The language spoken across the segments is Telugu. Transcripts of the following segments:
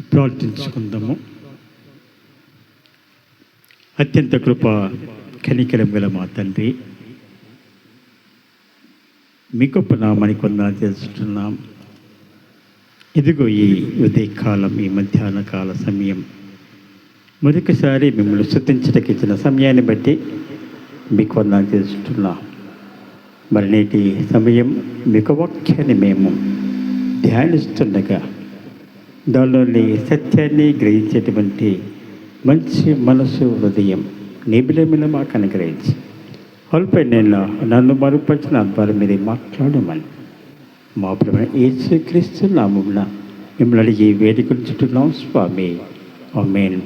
ప్రార్థించుకుందాము. అత్యంత కృప కనికరం గల మా తండ్రి. మీ గొప్ప నామానికి వందనాలు చేస్తున్నాం ఇదిగో ఈ ఉదయకాలం ఈ మధ్యాహ్న కాల సమయం. మరొకసారి మిమ్మల్ని శృతించటకి ఇచ్చిన సమయాన్ని బట్టి మీకు వందనాలు చేస్తున్నాం మరి నేటి సమయం మీకు వాక్యాన్ని మేము ధ్యానిస్తుండగా దానిలోని సత్యాన్ని గ్రహించేటువంటి మంచి మనసు హృదయం నిబిలమిల మాకు అనుగ్రహించి. అల్పై నేను నన్ను మరుపరిచిన ద్వారా మీద మాట్లాడమని మా ప్రభు యేసుక్రీస్తు నామమున మిమ్మల్ని అడిగి వేడుకుంటున్నాం స్వామి. మేన్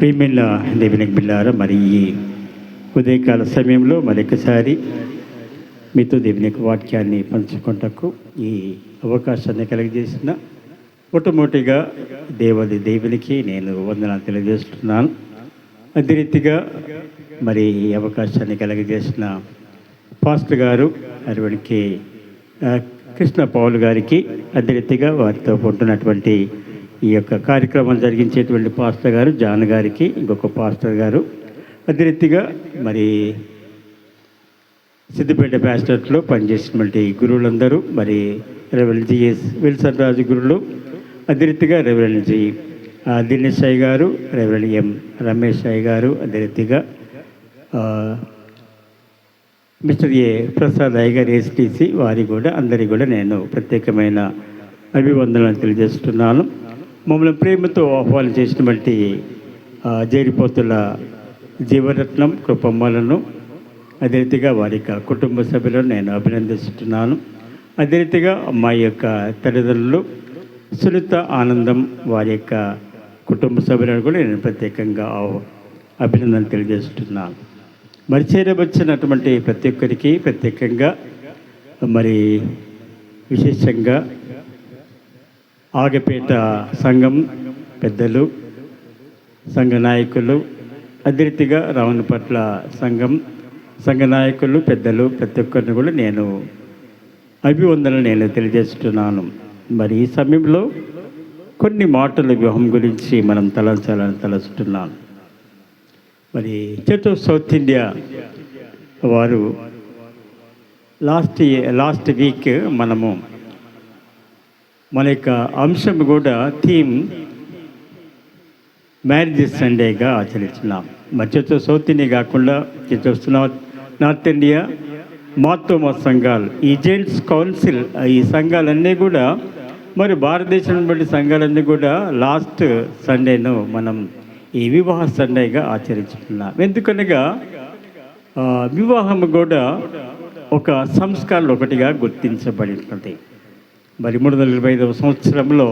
ప్రియమైన దేవునికి బిల్లారా మరి ఈ ఉదయకాల సమయంలో మరొకసారి మీతో దేవుని యొక్క వాక్యాన్ని పంచుకుంటకు ఈ అవకాశాన్ని కలిగజేసిన మొట్టమొదటిగా దేవది దేవునికి నేను వందనాలు తెలియజేస్తున్నాను. అదే రీతిగా మరి ఈ అవకాశాన్ని కలిగజేసిన పాస్టర్ గారు అరవడికి కృష్ణ పౌల్ గారికి అదే రీతిగా వారితో ఉంటున్నటువంటి ఈ యొక్క కార్యక్రమం జరిగించేటువంటి పాస్టర్ గారు జాన్ గారికి ఇంకొక పాస్టర్ గారు. అదే రీతిగా మరి సిద్దిపేట ప్యాస్టర్లో పనిచేసినటువంటి గురువులందరూ మరి రెవెల్ జిఎస్ విల్సన్ రాజు గురువులు అదే రెవరెండ్ జి దినేష్ అయ్య గారు రెవరెండ్ ఎం రమేష్ సాయి గారు అదే మిస్టర్ ఏ. ప్రసాద్ అయ్యగారు ఎస్టీసీ వారి కూడా అందరి కూడా నేను ప్రత్యేకమైన అభివందనలు తెలియజేస్తున్నాను. మమ్మల్ని ప్రేమతో ఆహ్వానం చేసినటువంటి జైరిపోతుల జీవరత్నం కృపమ్మలను అదే రీతిగా వారి యొక్క కుటుంబ సభ్యులను నేను అభినందిస్తున్నాను. అదే రీతిగా మా యొక్క తల్లిదండ్రులు సునీత ఆనందం వారి యొక్క కుటుంబ సభ్యులను కూడా నేను ప్రత్యేకంగా అభినందన తెలియజేస్తున్నాను. మరి చేరవచ్చినటువంటి ప్రతి ఒక్కరికి ప్రత్యేకంగా మరి విశేషంగా ఆగపేట సంఘం పెద్దలు సంఘ నాయకులు అదే రీతిగా రావణపట్ల సంఘం సంఘ నాయకులు పెద్దలు ప్రతి ఒక్కరిని కూడా నేను అభివందనలు నేను తెలియజేస్తున్నాను. మరి ఈ సమయంలో కొన్ని మాటల వ్యూహం గురించి మనం తలంచాలని తలచుతున్నాం. మరి చర్చ్ ఆఫ్ సౌత్ ఇండియా వారు లాస్ట్ లాస్ట్ వీక్ మనము మన యొక్క అంశం కూడా థీమ్ మ్యారేజ్ సండేగా ఆచరిస్తున్నాం. మరి చర్చ్ ఆఫ్ సౌత్ ఇండియా కాకుండా church of North North India Marthoma సంఘాలు ఈ జెంట్స్ కౌన్సిల్ ఈ సంఘాలన్నీ కూడా మరి భారతదేశం బట్టి సంఘాలన్నీ కూడా లాస్ట్ సండేను మనం ఈ వివాహ సండేగా ఆచరించుకున్నాం. ఎందుకనగా వివాహం కూడా ఒక సంస్కారాలు ఒకటిగా గుర్తించబడినది. మరి మూడు వందల ఇరవై ఐదవ సంవత్సరంలో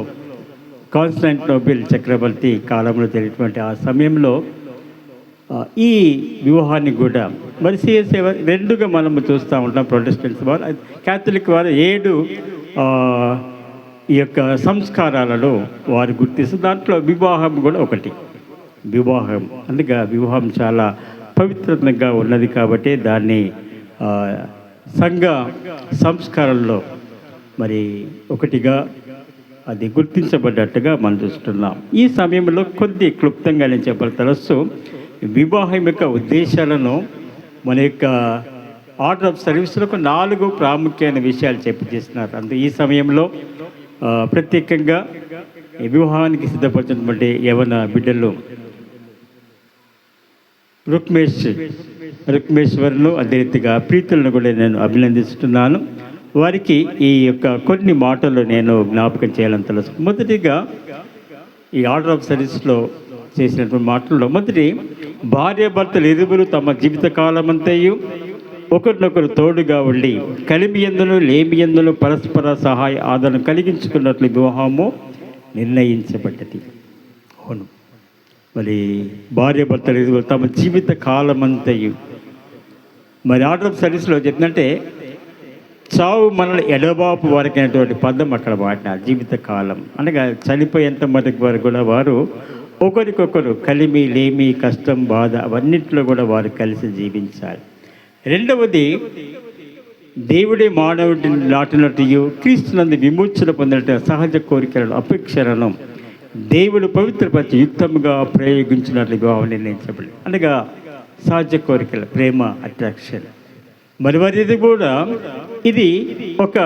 కాన్స్టాంటినోబిల్ చక్రవర్తి కాలంలో జరిగినటువంటి ఆ సమయంలో ఈ వివాహాన్ని కూడా మరి సిఎస్ఏ రెండుగా మనము చూస్తూ ఉంటాం ప్రొటెస్టెంట్స్ వారు. క్యాథలిక్ వారు ఏడు ఈ యొక్క సంస్కారాలలో వారు గుర్తిస్తే దాంట్లో వివాహం కూడా ఒకటి. వివాహం అందుకే వివాహం చాలా పవిత్రంగా ఉన్నది కాబట్టి దాన్ని సంఘ సంస్కారంలో మరి ఒకటిగా అది గుర్తించబడ్డట్టుగా మనం చూస్తున్నాం. ఈ సమయంలో కొద్ది క్లుప్తంగా నేను చెప్పాలి తలస్సు వివాహం యొక్క ఉద్దేశాలను మన యొక్క ఆర్డర్ ఆఫ్ సర్వీస్లకు నాలుగు ప్రాముఖ్యమైన విషయాలు చెప్పి చేస్తున్నారు అందు ఈ సమయంలో ప్రత్యేకంగా ఈ వివాహానికి సిద్ధపడుతున్నటువంటి యవన బిడ్డలు రుక్మేష్ రుక్మేశ్వరులు అదే రీతిగా ప్రీతులను కూడా నేను అభినందిస్తున్నాను. వారికి ఈ యొక్క కొన్ని మాటలు నేను జ్ఞాపకం చేయాలని తెలుసు. మొదటిగా ఈ ఆర్డర్ ఆఫ్ సర్వీస్లో చేసినటువంటి మాటల్లో మొదటి భార్య భర్తలు ఇరువురు తమ జీవిత కాలమంతయు ఒకరినొకరు తోడుగా ఉండి కలిమి ఎందును లేమి ఎందును పరస్పర సహాయ ఆదరణ కలిగించుకున్నట్లు వివాహము నిర్ణయించబడ్డది. అవును. మరి భార్య భర్తలు తమ జీవిత కాలమంతయు. మరి ఆర్డర్ ఆఫ్ సర్వీస్లో చెప్పినట్టే చావు మనల్ని ఎడబాపు వరకు అనేటువంటి పదం అక్కడ వాడిన జీవిత కాలం. అనగా చనిపోయేంత మటుకు వరకు కూడా వారు ఒకరికొకరు కలిమి లేమి కష్టం బాధ అవన్నింటిలో కూడా వారు కలిసి జీవించాలి. రెండవది దేవుడే మానవుడిని నాటినట్టు క్రీస్తునందు విమోచన పొందినట్టు సహజ కోరికలను అపేక్షలను దేవుడు పవిత్రపరిచి యుక్తంగా ప్రయోగించినట్లు వివాహం నిర్ణయించబడి అనగా సహజ కోరికల ప్రేమ అట్రాక్షన్. మరి మరిది కూడా ఇది ఒక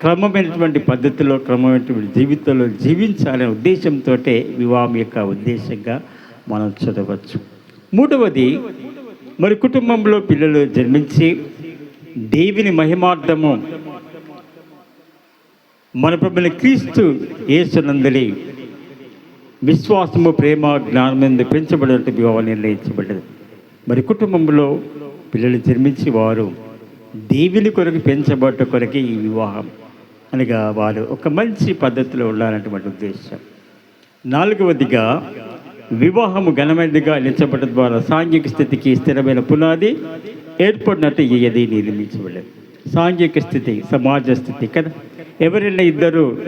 క్రమమైనటువంటి పద్ధతిలో క్రమమైనటువంటి జీవితంలో జీవించాలనే ఉద్దేశంతో వివాహం యొక్క ఉద్దేశంగా మనం చదవచ్చు. మూడవది మరి కుటుంబంలో పిల్లలు జన్మించి దేవుని మహిమార్థము మన ప్రభుని క్రీస్తు యేసునందలి విశ్వాసము ప్రేమ జ్ఞానం మీద పెంచబడినట్టు వివాహం నిర్ణయించబడ్డది. మరి కుటుంబంలో పిల్లలు జన్మించి వారు దేవుని కొరకు పెంచబడ్డ కొరకే ఈ వివాహం అనగా వారు ఒక మంచి పద్ధతిలో ఉండాలన్నటువంటి ఉద్దేశం. నాలుగవదిగా వివాహము ఘనమైనదిగా నిలిచబడడం ద్వారా సాంఘిక స్థితికి స్థిరమైన పునాది ఏర్పడినట్టు ఇది నిర్మించబడలేదు. సాంఘిక స్థితి సమాజ స్థితి కదా? ఎవరైనా ఇద్దరు?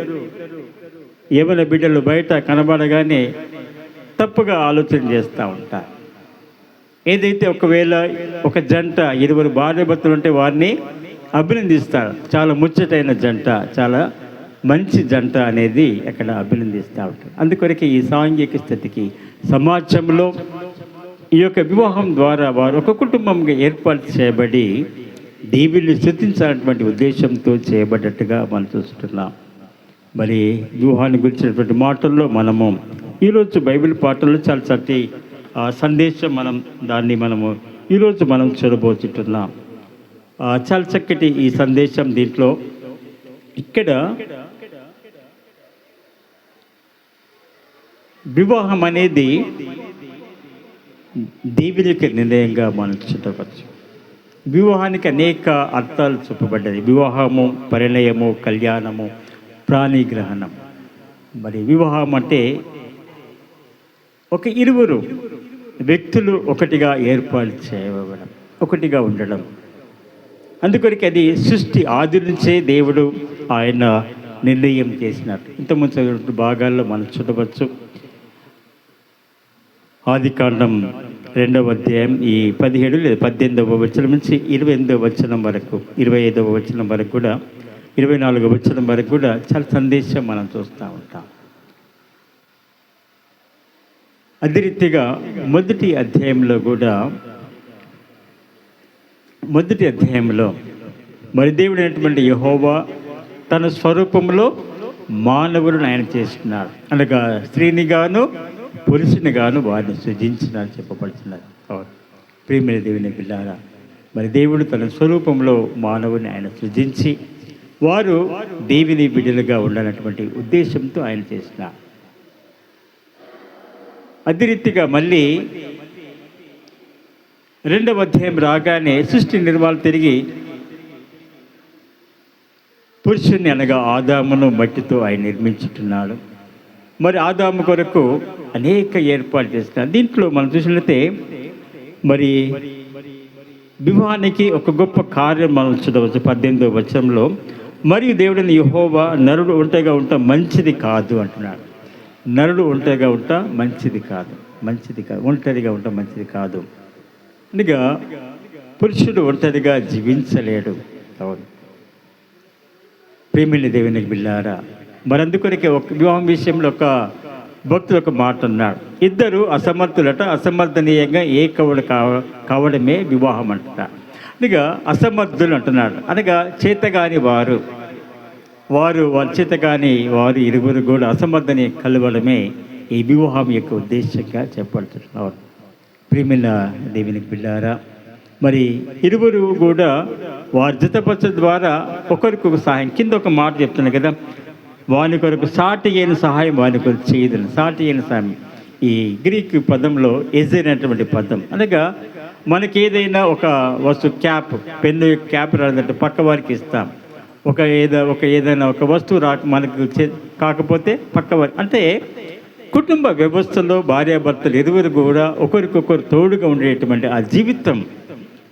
ఎవరి బిడ్డలు బయట కనబడగానే తప్పుగా ఆలోచన చేస్తూ ఉంటారు ఏదైతే ఒకవేళ ఒక జంట ఇరువురు భార్యాభర్తలు ఉంటే వారిని అభినందిస్తారు. చాలా ముచ్చటైన జంట చాలా మంచి జంట అనేది అక్కడ అభినందిస్తూ ఉంటారు. అందుకొరకే ఈ సాంఘిక స్థితికి సమాజంలో ఈ యొక్క వివాహం ద్వారా వారు ఒక కుటుంబంగా ఏర్పాటు చేయబడి దేవుని స్థుతించాలన్నటువంటి ఉద్దేశంతో చేయబడ్డట్టుగా మనం చూస్తున్నాం మరి వివాహాన్ని గురించినటువంటి మాటల్లో మనము ఈరోజు బైబిల్ పాటల్లో చాలా చక్కటి ఆ సందేశం మనం దాన్ని మనము ఈరోజు మనం చూడబోచుంటున్నాం. చాలా చక్కటి ఈ సందేశం దీంట్లో ఇక్కడ వివాహం అనేది దేవునికి నిర్ణయంగా మనం చూడవచ్చు వివాహానికి అనేక అర్థాలు చెప్పబడ్డాయి వివాహము పరిణయము కళ్యాణము ప్రాణిగ్రహణం. మరి వివాహం అంటే ఒక ఇరువురు వ్యక్తులు ఒకటిగా ఏర్పాటు చేయబడడం ఒకటిగా ఉండడం. అందుకొరికి అది సృష్టి ఆది నుంచే దేవుడు ఆయన నిర్ణయం చేసినట్టు ఇంతకుముందు భాగాల్లో మనం చూడవచ్చు. ఆది కాండం రెండవ అధ్యాయం ఈ పదిహేడు లేదా పద్దెనిమిదవ వచనం నుంచి ఇరవై ఎనిమిదవ వచనం వరకు ఇరవై ఐదవ వచనం వరకు కూడా ఇరవై నాలుగవ వచనం వరకు కూడా చాలా సందేశం మనం చూస్తూ ఉంటాం. అదే రీతిగా మొదటి అధ్యాయంలో కూడా మొదటి అధ్యాయంలో మరి దేవుడు అయినటువంటి యహోవా తన స్వరూపంలో మానవులను ఆయన చేస్తున్నారు అనగా స్త్రీని గాను పురుషుని గాను వారిని సృజించినారు చెప్పబడుతున్నారు ప్రేమిన దేవుని పిల్లారా మరి దేవుడు తన స్వరూపంలో మానవుని ఆయన సృజించి వారు దేవిని బిడ్డలుగా ఉండాలన్నటువంటి ఉద్దేశంతో ఆయన చేసిన అదే రీతిగా మళ్ళీ రెండవ అధ్యాయం రాగానే సృష్టి నిర్మాణం తిరిగి పురుషుని అనగా ఆదామును మట్టితో ఆయన నిర్మించుతున్నాడు మరి ఆదాము కొరకు అనేక ఏర్పాటు చేస్తున్నారు. దీంట్లో మనం చూసినట్లయితే మరి వివాహానికి ఒక గొప్ప కార్యం మనం చూడవచ్చు పద్దెనిమిదో వచనంలో. మరియు దేవుడిని యహోవా నరుడు ఒంటరిగా ఉంటా మంచిది కాదు అంటున్నాడు. నరుడు ఒంటరిగా ఉంటా మంచిది కాదు. మంచిది కాదు. ఒంటరిగా ఉంటా మంచిది కాదు. అనగా పురుషుడు ఒంటరిగా జీవించలేడు. అవును. ప్రేమిని దేవునికి బిల్లారా మరి అందుకొరకే ఒక వివాహం విషయంలో ఒక భక్తులు ఒక మాట అన్నాడు. ఇద్దరు అసమర్థులట అసమర్థనీయంగా ఏకవుడు కావ కావడమే వివాహం అంట. అనగా అసమర్థులు అంటున్నాడు. అనగా చేతగాని వారు వారు వారి చేతగాని వారు ఇరువురు కూడా అసమర్థని కలవడమే ఈ వివాహం యొక్క ఉద్దేశంగా చెప్పబడుతున్నారు. ప్రేమిల దేవునికి బిళ్ళారా మరి ఇరువురు కూడా వారి జతపరచ ద్వారా ఒకరికొక సహాయం కింద ఒక మాట చెప్తున్నాను కదా వాని కొరకు సాటి అయిన సహాయం వాని కొరకు చేయదని. సాటి అయిన సహాయం. ఈ గ్రీక్ పదంలో ఎజ్ అనేటువంటి పదం. అనగా మనకి ఏదైనా ఒక వస్తువు క్యాప్ పెన్ను క్యాప్ రాదంటే పక్క వారికి ఇస్తాం. ఒక ఏదో ఒక ఏదైనా ఒక వస్తువు రాక మనకు చే- కాకపోతే పక్క వారి అంటే కుటుంబ వ్యవస్థలో భార్యాభర్తలు ఇరువురు కూడా ఒకరికొకరు తోడుగా ఉండేటువంటి ఆ జీవితం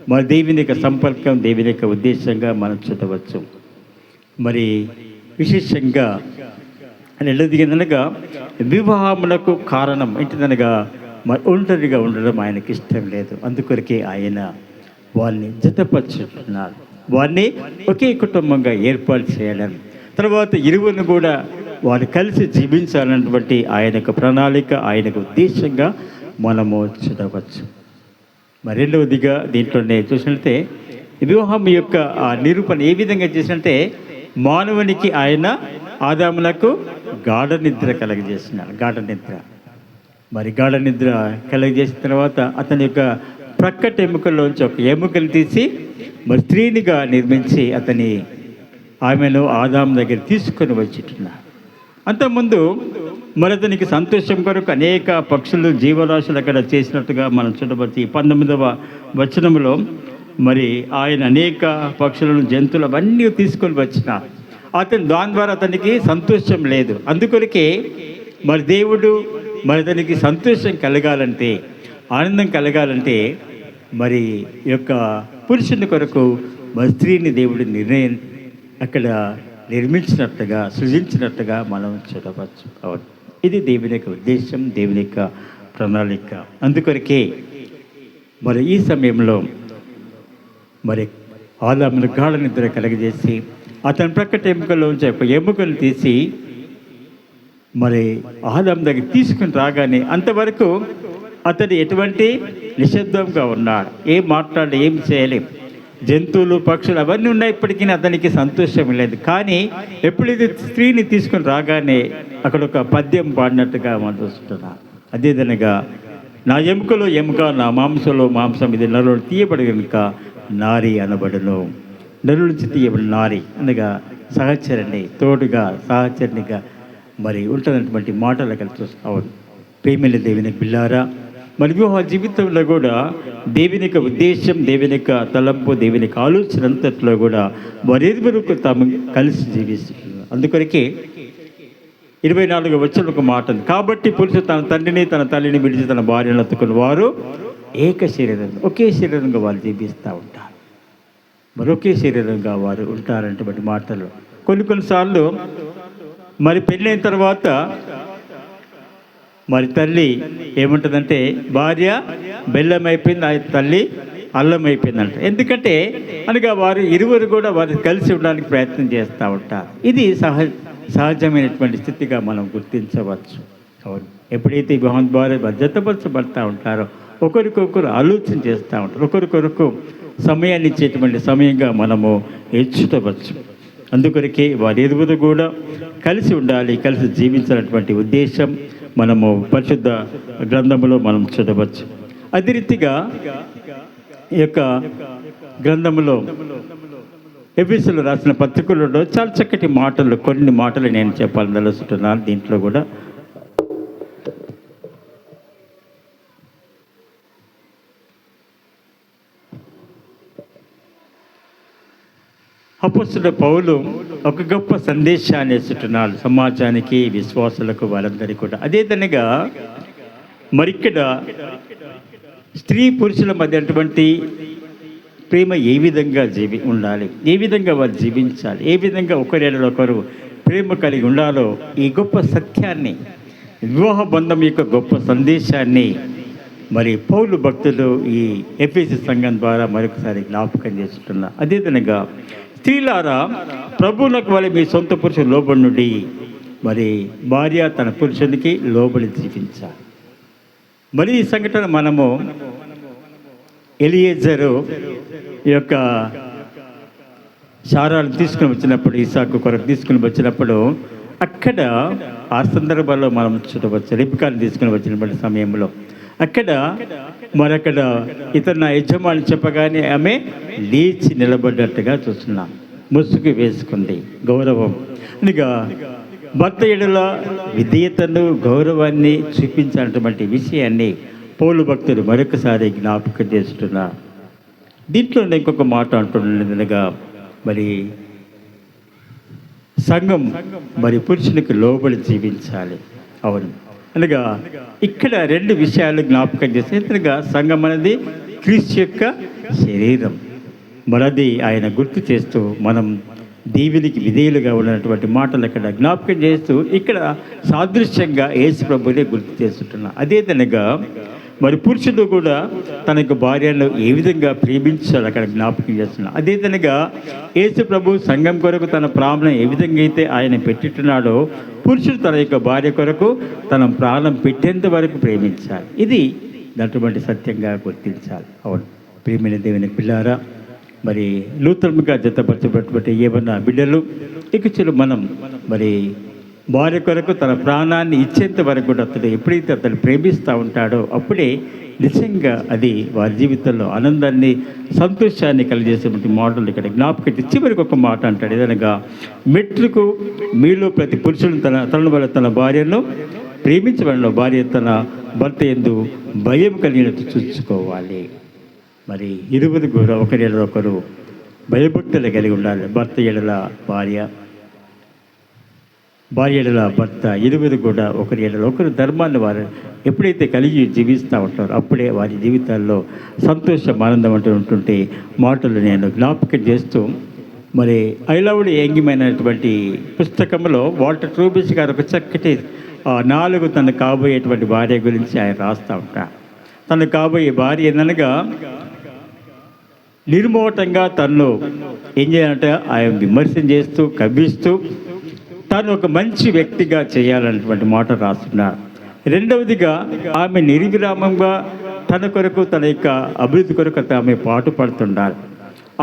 మన దేవుని యొక్క సంపర్కం దేవుని యొక్క ఉద్దేశంగా మనం చూడవచ్చు మరి విశేషంగా రెండోదిగా వివాహములకు కారణం ఏంటిదనగా మరి ఒంటరిగా ఉండడం ఆయనకి ఇష్టం లేదు. అందుకొరకే ఆయన వాళ్ళని జతపరుచుకున్నారు. వారిని ఒకే కుటుంబంగా ఏర్పాటు చేయడం. తర్వాత ఇరువును కూడా వారు కలిసి జీవించాలన్నటువంటి ఆయన యొక్క ప్రణాళిక ఆయనకు ఉద్దేశంగా మనము చూడవచ్చు. మరి రెండవదిగా దీంట్లోనే చూసినట్టే వివాహం యొక్క ఆ నిరూపణ ఏ విధంగా చేసినట్టే మానవునికి ఆయన ఆదాములకు గాఢ నిద్ర కలగజేసినారు గాఢ నిద్ర. మరి గాఢ నిద్ర కలగజేసిన తర్వాత అతని యొక్క ప్రక్కటి ఎముకల్లోంచి ఒక ఎముకలు తీసి మరి స్త్రీనిగా నిర్మించి అతని ఆమెను ఆదాం దగ్గర తీసుకొని వచ్చిట్టున్నారు అంతకుముందు మరి అతనికి సంతోషం కొరకు అనేక పక్షులు జీవరాశులు అక్కడ చేసినట్టుగా మనం చూడవచ్చు ఈ పంతొమ్మిదవ వచనంలో మరి ఆయన అనేక పక్షులను జంతువులు అవన్నీ తీసుకొని వచ్చిన. అతను దాని ద్వారా అతనికి సంతోషం లేదు. అందుకొరకే మరి దేవుడు మరి అతనికి సంతోషం కలగాలంటే ఆనందం కలగాలంటే మరి యొక్క పురుషుని కొరకు మరి స్త్రీని దేవుడు నిర్ణయం అక్కడ నిర్మించినట్టుగా సృజించినట్టుగా మనం చూడవచ్చు. అవును. ఇది దేవుని యొక్క ఉద్దేశం దేవుని యొక్క ప్రణాళిక. అందుకొరకే మరి ఈ సమయంలో మరి ఆదామును గాఢ నిద్ర కలగజేసి అతని ప్రక్కట ఎముకలోంచి ఒక ఎముకలు తీసి మరి ఆదాం దగ్గర తీసుకుని రాగానే అంతవరకు అతడు ఎటువంటి నిశ్శబ్దంగా ఉన్నాడు. ఏం మాట్లాడి ఏం చేయలేం. జంతువులు పక్షులు అవన్నీ ఉన్నప్పటికీ అతనికి సంతోషం లేదు. కానీ ఎప్పుడైతే స్త్రీని తీసుకుని రాగానే అక్కడ ఒక పద్యం పాడినట్టుగా మనం చూస్తున్నాం అదేవిధంగా నా ఎముకలో ఎముక నా మాంసంలో మాంసం ఇది నరుడు తీయబడి కనుక నారి అనబడును. నరుల తీయబడిన నారి? అనగా సహచరణి తోడుగా సహచరణిగా మరి ఉంటున్నటువంటి మాటలు అక్కడ చూస్తాం ప్రేమిల దేవుని పిల్లారా మరి వివాహ జీవితంలో కూడా దేవుని యొక్క ఉద్దేశం దేవుని యొక్క తలంపు దేవుని యొక్క ఆలోచన అంతట్లో కూడా మరిరువురికి తాము కలిసి జీవిస్తున్నారు. అందుకొరకే ఇరవై నాలుగు వచ్చిన ఒక మాట కాబట్టి పురుషుడు తన తండ్రిని తన తల్లిని విడిచి తన భార్యను అతుకుని వారు ఏక శరీరంగా ఒకే శరీరంగా వారు జీవిస్తూ ఉంటారు. మరొకే శరీరంగా వారు ఉంటారన్నటువంటి మాటలు. కొన్ని కొన్నిసార్లు మరి పెళ్ళైన తర్వాత మరి తల్లి ఏముంటుందంటే భార్య బెల్లం అయిపోయింది ఆ తల్లి అల్లం అయిపోయిందంట ఎందుకంటే అనగా వారు ఇరువురు కూడా వారు కలిసి ఉండడానికి ప్రయత్నం చేస్తూ ఉంటారు. ఇది సహజ సహజమైనటువంటి స్థితిగా మనం గుర్తించవచ్చు. అవును. ఎప్పుడైతే ఈ వివాహం భద్రతపరచబడతా ఉంటారో ఒకరికొకరు ఆలోచన చేస్తూ ఉంటారు. ఒకరికొరకు సమయాన్ని ఇచ్చేటువంటి సమయంగా మనము ఎంచుకోవచ్చు అందుకొరకే వారి ఎదుగుదల కూడా కలిసి ఉండాలి కలిసి జీవించాలన్నటువంటి ఉద్దేశం మనము పరిశుద్ధ గ్రంథములో మనం చూడవచ్చు అదే రీతిగా ఈ యొక్క గ్రంథములో ఎఫీసులు రాసిన పత్రికలలో చాలా చక్కటి మాటలు కొన్ని మాటలు నేను చెప్పాలని తెలుస్తున్నాను దీంట్లో కూడా. అపస్తుడ పౌలు ఒక గొప్ప సందేశాన్ని ఇస్తున్నాడు సమాజానికి విశ్వాసులకు వాళ్ళందరికీ కూడా. అదేవిధంగా మరిక్కడ స్త్రీ పురుషుల మధ్య అటువంటి ప్రేమ ఏ విధంగా జీవి ఉండాలి? ఏ విధంగా వారు జీవించాలి? ఏ విధంగా ఒకరిలో ఒకరు ప్రేమ కలిగి ఉండాలో ఈ గొప్ప సత్యాన్ని వివాహ బంధం యొక్క గొప్ప సందేశాన్ని మరి పౌలు భక్తులు ఈ ఎఫ్ఎసి సంఘం ద్వారా మరొకసారి జ్ఞాపకం చేస్తున్నారు అదేవిధంగా స్త్రీలారా ప్రభువులకు వలె మీ సొంత పురుషుడు లోబడి నుండి మరి భార్య తన పురుషునికి లోబడి జీవించాలి. మరి ఈ సంఘటన మనము ఎలియేజరు ఈ యొక్క శారాలు తీసుకుని వచ్చినప్పుడు ఈసాకు కొరకు తీసుకుని వచ్చినప్పుడు అక్కడ ఆ సందర్భాల్లో మనం చూడవచ్చు. రిపికాన్ని తీసుకుని వచ్చినటువంటి సమయంలో అక్కడ మరక్కడ ఇతను నా యజమాని చెప్పగానే ఆమె లేచి నిలబడ్డట్టుగా చూస్తున్నాం. ముసుగు వేసుకుంది. గౌరవం. అనగా భర్త ఎడల విధేయతను గౌరవాన్ని చూపించినటువంటి విషయాన్ని పౌలు భక్తులు మరొకసారి జ్ఞాపకం చేస్తున్నా. దీంట్లో నేను ఇంకొక మాట అంటున్నదిగా మరి సంఘం మరి పురుషునికి లోబడి జీవించాలి. అవును. అనగా ఇక్కడ రెండు విషయాలు జ్ఞాపకం చేస్తే అనగా సంఘం అనేది క్రీస్తు యొక్క శరీరం. మనది ఆయన గుర్తు చేస్తూ మనం దేవునికి విధేయులుగా ఉన్నటువంటి మాటలు ఇక్కడ జ్ఞాపకం చేస్తూ ఇక్కడ సాదృశ్యంగా యేసు ప్రభునే గుర్తు చేస్తుంటున్నా. అదేదనగా మరి పురుషుడు కూడా తన యొక్క భార్యను ఏ విధంగా ప్రేమించాలి అక్కడ జ్ఞాపకం చేస్తున్నాడు. అదే విధంగా యేసు ప్రభు సంఘం కొరకు తన ప్రాణం ఏ విధంగా అయితే ఆయన పెట్టిట్టున్నాడో పురుషుడు తన యొక్క భార్య కొరకు తన ప్రాణం పెట్టేంత వరకు ప్రేమించాలి. ఇది అటువంటి సత్యంగా గుర్తించాలి. అవును. ప్రేమైన దేవుని పిల్లారా మరి నూతనంగా జతపరచబడినటువంటి ఏమన్నా బిడ్డలు ఇక మనం మరి భార్య కొరకు తన ప్రాణాన్ని ఇచ్చేంత వరకు కూడా అతడు ఎప్పుడైతే అతను ప్రేమిస్తూ ఉంటాడో అప్పుడే నిజంగా అది వారి జీవితంలో ఆనందాన్ని సంతోషాన్ని కలిగజేసేటువంటి మాటలు ఇక్కడ జ్ఞాపకం చివరికి ఒక మాట అంటాడు. ఏదనగా మెట్రుకు మీలో ప్రతి పురుషుడు తన తన వల్ల తన భార్యను ప్రేమించబడిన భార్య తన భర్త ఎందు భయం కలిగినట్టు చూసుకోవాలి. మరి ఇరువురు కూడా ఒకరి ఒకరు భయభక్తులు కలిగి ఉండాలి. భర్త ఎడల భార్య భార్యల భర్త ఇరువురు కూడా ఒకరి ఎడల ఒకరు ధర్మాన్ని వారు ఎప్పుడైతే కలిగి జీవిస్తూ ఉంటారో అప్పుడే వారి జీవితాల్లో సంతోషం ఆనందం అంటూ ఉంటుంటే మాటలు నేను జ్ఞాపకం చేస్తూ మరి ఐలవుడి యంగిమైనటువంటి పుస్తకంలో వాల్టర్ ట్రూబిస్ గారు ఒక చక్కటి నాలుగు తన కాబోయేటువంటి భార్య గురించి ఆయన రాస్తూ ఉంటారు తను కాబోయే భార్య ఏందనగా నిర్మోటంగా తను ఏం చేయాలంటే ఆయన విమర్శన చేస్తూ కవ్విస్తూ తను ఒక మంచి వ్యక్తిగా చేయాలన్నటువంటి మాట రాస్తున్నారు. రెండవదిగా ఆమె నిర్విరామంగా తన కొరకు తన యొక్క అభివృద్ధి కొరకు ఆమె పాటు పడుతుండాలి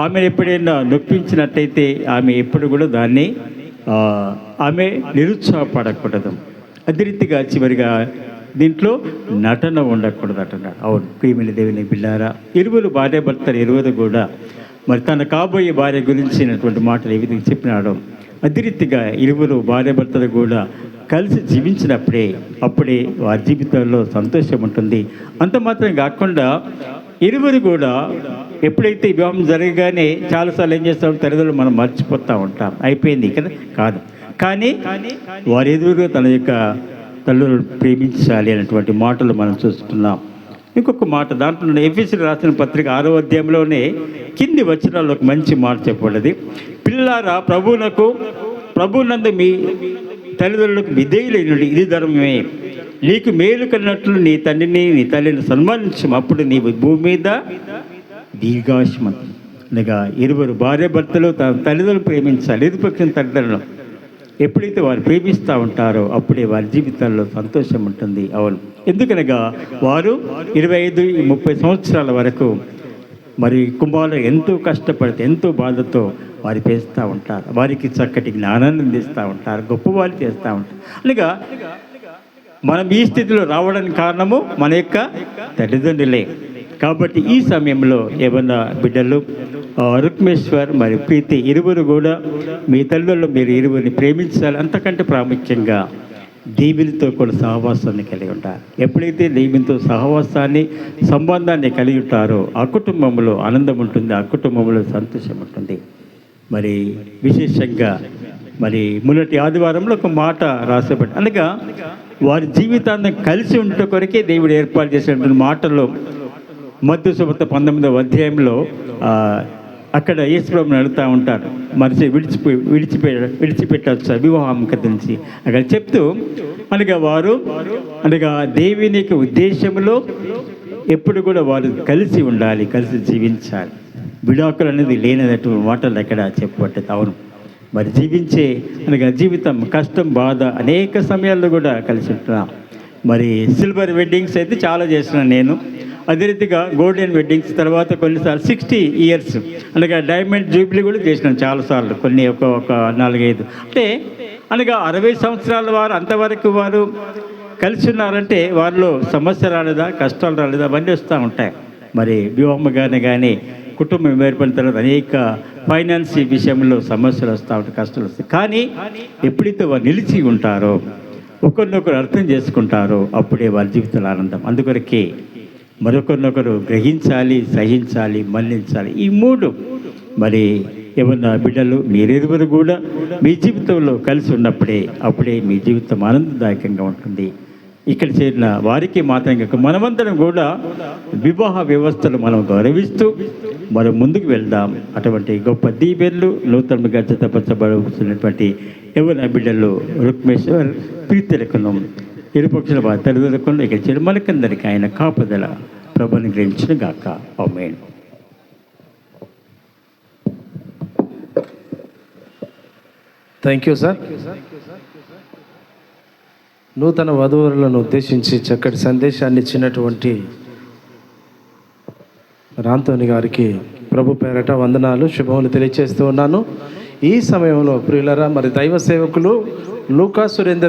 ఆమె ఎప్పుడైనా నొప్పించినట్టయితే ఆమె ఎప్పుడు కూడా దాన్ని ఆమె నిరుత్సాహపడకూడదు. అదే రీతిగా చివరిగా దీంట్లో నటన ఉండకూడదు అంటున్నాడు అవును ప్రియమైన దేవుని బిల్లారా ఇరువురు భార్య భర్తలు ఇరువురు కూడా. మరి తన కాబోయే భార్య గురించినటువంటి మాటలు ఏ విధంగా చెప్పినాడో అదే రీతిగా ఇరువురు భార్య భర్తలు కూడా కలిసి జీవించినప్పుడే అప్పుడే వారి జీవితంలో సంతోషం ఉంటుంది. అంత మాత్రం కాకుండా ఇరువురు కూడా ఎప్పుడైతే వివాహం జరగగానే చాలాసార్లు ఏం చేస్తాం తల్లిదండ్రులు మనం మర్చిపోతూ ఉంటాం. అయిపోయింది కదా? కాదు. కానీ వారి ఎదురుగా తన యొక్క తల్లులను ప్రేమించాలి అనేటువంటి మాటలు మనం చూస్తున్నాం. ఇంకొక మాట దాంట్లో ఎఫ్ఎస్సీ రాసిన పత్రిక ఆరో అధ్యాయంలోనే కింది వచనాల్లో ఒక మంచి మాట చెప్పబడ్డది పిల్లారా ప్రభువునకు ప్రభునందు మీ తల్లిదండ్రులకు విధేయులైనడు ఇది ధర్మమే. నీకు మేలు కలిగినట్లు నీ తండ్రిని నీ తల్లిని సన్మానించం అప్పుడు నీవు భూమి మీద దీర్ఘాశమం అనగా ఇరువురు భార్య భర్తలు తన తల్లిదండ్రులు ప్రేమించాలి. ఎదుపక్షం తల్లిదండ్రులు ఎప్పుడైతే వారు ప్రేమిస్తూ ఉంటారో అప్పుడే వారి జీవితాల్లో సంతోషం ఉంటుంది. అవును. ఎందుకనగా వారు ఇరవై ఐదు ముప్పై సంవత్సరాల వరకు మరి కుమారులు ఎంతో కష్టపడితే ఎంతో బాధతో వారు పేస్తూ ఉంటారు. వారికి చక్కటి జ్ఞానాన్ని అందిస్తూ ఉంటారు. గొప్పవాళ్ళు చేస్తూ ఉంటారు. అనగా మనం ఈ స్థితిలో రావడానికి కారణము మన యొక్క తల్లిదండ్రులే. కాబట్టి ఈ సమయంలో ఏమన్నా బిడ్డలు రుక్మేశ్వర్ మరి ప్రీతి ఇరువురు కూడా మీ తల్లిదండ్రులు మీరు ఇరువురిని ప్రేమించాలి. అంతకంటే ప్రాముఖ్యంగా దేవునితో కూడా సహవాసాన్ని కలిగి ఉంటారు. ఎప్పుడైతే దేవునితో సహవాసాన్ని సంబంధాన్ని కలిగి ఉంటారో ఆ కుటుంబంలో ఆనందం ఉంటుంది ఆ కుటుంబంలో సంతోషం ఉంటుంది. మరి విశేషంగా మరి మొన్నటి ఆదివారంలో ఒక మాట రాసబడి అనగా వారి జీవితాన్ని కలిసి ఉంటే కొరకే దేవుడు ఏర్పాటు చేసినటువంటి మాటల్లో మధ్య సుమత పంతొమ్మిదవ అధ్యాయంలో అక్కడ ఈశ్వరం అడుగుతూ ఉంటారు. మనిషి విడిచిపోయి విడిచిపె విడిచిపెట్టచ్చు వివాహం నుంచి అక్కడ చెప్తూ అనగా వారు అనగా దేవుని యొక్క ఉద్దేశంలో ఎప్పుడు కూడా వారు కలిసి ఉండాలి కలిసి జీవించాలి. విడాకులు అనేది లేనటువంటి మాటలు ఎక్కడ చెప్పబట్టదు? అవును. మరి జీవించే అనగా జీవితం కష్టం బాధ అనేక సమయాల్లో కూడా కలిసి ఉంటున్నాం. మరి సిల్వర్ వెడ్డింగ్స్ అయితే చాలా చేసినాను నేను. అదే రీతిగా గోల్డెన్ వెడ్డింగ్స్ తర్వాత కొన్నిసార్లు సిక్స్టీ ఇయర్స్ అనగా డైమండ్ జూబ్లీ కూడా చేసినాను చాలాసార్లు. కొన్ని ఒక ఒక నాలుగైదు. అంటే అనగా అరవై సంవత్సరాల వారు అంతవరకు వారు కలిసి ఉన్నారంటే వారిలో సమస్య రాలేదా కష్టాలు రాలేదా అవన్నీ వస్తూ ఉంటాయి. మరి వ్యూహంగానే కానీ కుటుంబం ఏర్పడిన తర్వాత అనేక ఫైనాన్స్ విషయంలో సమస్యలు వస్తూ ఉంటాయి కష్టాలు వస్తాయి. కానీ ఎప్పుడైతే వారు నిలిచి ఉంటారో ఒకరినొకరు అర్థం చేసుకుంటారో అప్పుడే వారి జీవితంలో ఆనందం. అందుకొరకే మరొకరినొకరు గ్రహించాలి సహించాలి మన్నించాలి. ఈ మూడు మరి ఏమన్నా బిడ్డలు మీరెరువురు కూడా మీ జీవితంలో కలిసి ఉన్నప్పుడే అప్పుడే మీ జీవితం ఆనందదాయకంగా ఉంటుంది. ఇక్కడ చేరిన వారికి మాత్రం మనమందరం కూడా వివాహ వ్యవస్థను మనం గౌరవిస్తూ మనం ముందుకు వెళ్దాం. అటువంటి గొప్ప దీవెన్లు నూతనంగా జతపరచబడుతున్నటువంటి ఎవరి బిడ్డలు రుక్మేశ్వర్ ప్రీతిలకును ఇరుపక్షుల వారి ఇక చిరుమలకందరికి ఆయన కాపుదల ప్రభుని గ్రహించిన గాక. అమ్మేను థ్యాంక్ యూ సార్ నూతన వధువులను ఉద్దేశించి చక్కటి సందేశాన్ని ఇచ్చినటువంటి రాంతోని గారికి ప్రభు పేరట వందనాలు శుభములు తెలియజేస్తూ ఉన్నాను. ఈ సమయంలో ప్రియులరా మరి దైవ సేవకులు లూకా సురేందర్